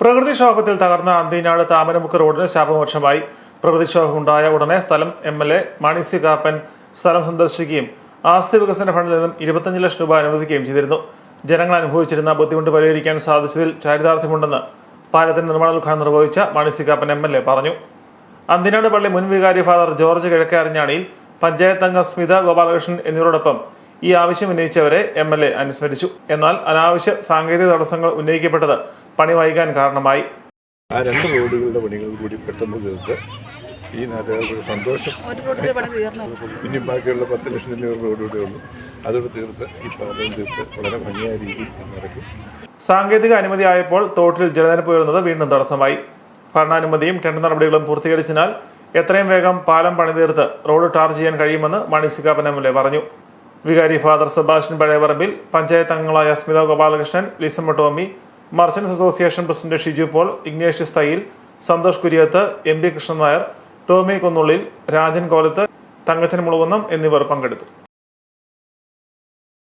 പ്രകൃതിക്ഷോഭത്തിൽ തകർന്ന അന്തിനാട് താമരമുക്ക് റോഡിന് ശാപമോക്ഷമായി. പ്രകൃതിക്ഷോഭമുണ്ടായ ഉടനെ സ്ഥലം M L A Mani C Kappan സ്ഥലം സന്ദർശിക്കുകയും ആസ്തി വികസന ഫണ്ടിൽ നിന്നും ഇരുപത്തഞ്ച് ലക്ഷം രൂപ അനുവദിക്കുകയും ചെയ്തിരുന്നു. ജനങ്ങൾ അനുഭവിച്ചിരുന്ന ബുദ്ധിമുട്ട് പരിഹരിക്കാൻ സാധിച്ചതിൽ ചാരിതാർത്ഥ്യമുണ്ടെന്ന് പാലത്തിന്റെ നിർമ്മാണോദ്ഘാടനം നിർവഹിച്ച Mani C Kappan M L A പറഞ്ഞു. അന്തിനാട് പള്ളി മുൻ വികാരി ഫാദർ ജോർജ് കിഴക്കാരഞ്ഞാണിയിൽ പഞ്ചായത്ത് അംഗം സ്മിത ഗോപാലകൃഷ്ണൻ എന്നിവരോടൊപ്പം ഈ ആവശ്യം ഉന്നയിച്ചവരെ എം എൽ എ അനുസ്മരിച്ചു. എന്നാൽ അനാവശ്യ സാങ്കേതിക തടസ്സങ്ങൾ ഉന്നയിക്കപ്പെട്ടത് പണി വൈകാൻ കാരണമായി. ആ രണ്ട് റോഡുകളുടെ പണികൾ കൂടി പെട്ടെന്ന് തീർത്ത് ഈ നാട്ടുകാർക്ക് സന്തോഷം. ഒരു ഇനി ബാക്കിയുള്ള പത്ത് ലക്ഷത്തിന്റെ റോഡുകൂടെ ഉള്ളൂ. അതോടെ തീർത്ത് ഈ പാലം തീർത്ത് വളരെ ഭംഗിയായ രീതിയിൽ നടക്കും. സാങ്കേതിക അനുമതി ആയപ്പോൾ തോട്ടിൽ ജലനിരപ്പ് ഉയരുന്നത് വീണ്ടും തടസ്സമായി. ഭരണാനുമതിയും ടെൻഡർ നടപടികളും പൂർത്തീകരിച്ചതിനാൽ എത്രയും വേഗം പാലം പണിതീർത്ത് റോഡ് ടാർ ചെയ്യാൻ കഴിയുമെന്ന് Mani C Kappan M L A പറഞ്ഞു. വികാരി ഫാദർ സെബാസ്റ്റ്യൻ പഴയപറമ്പിൽ പഞ്ചായത്ത് അംഗങ്ങളായ Smitha Gopalakrishnan Lissamma Tomy merchants association president Shiju Paul Ignatius Thayyil Santhosh Kuriath M P Krishnan Nair Tomy Konnullil Rajan Kolath Thankachan Mulakunnam എന്നിവർ പങ്കെടുത്തു.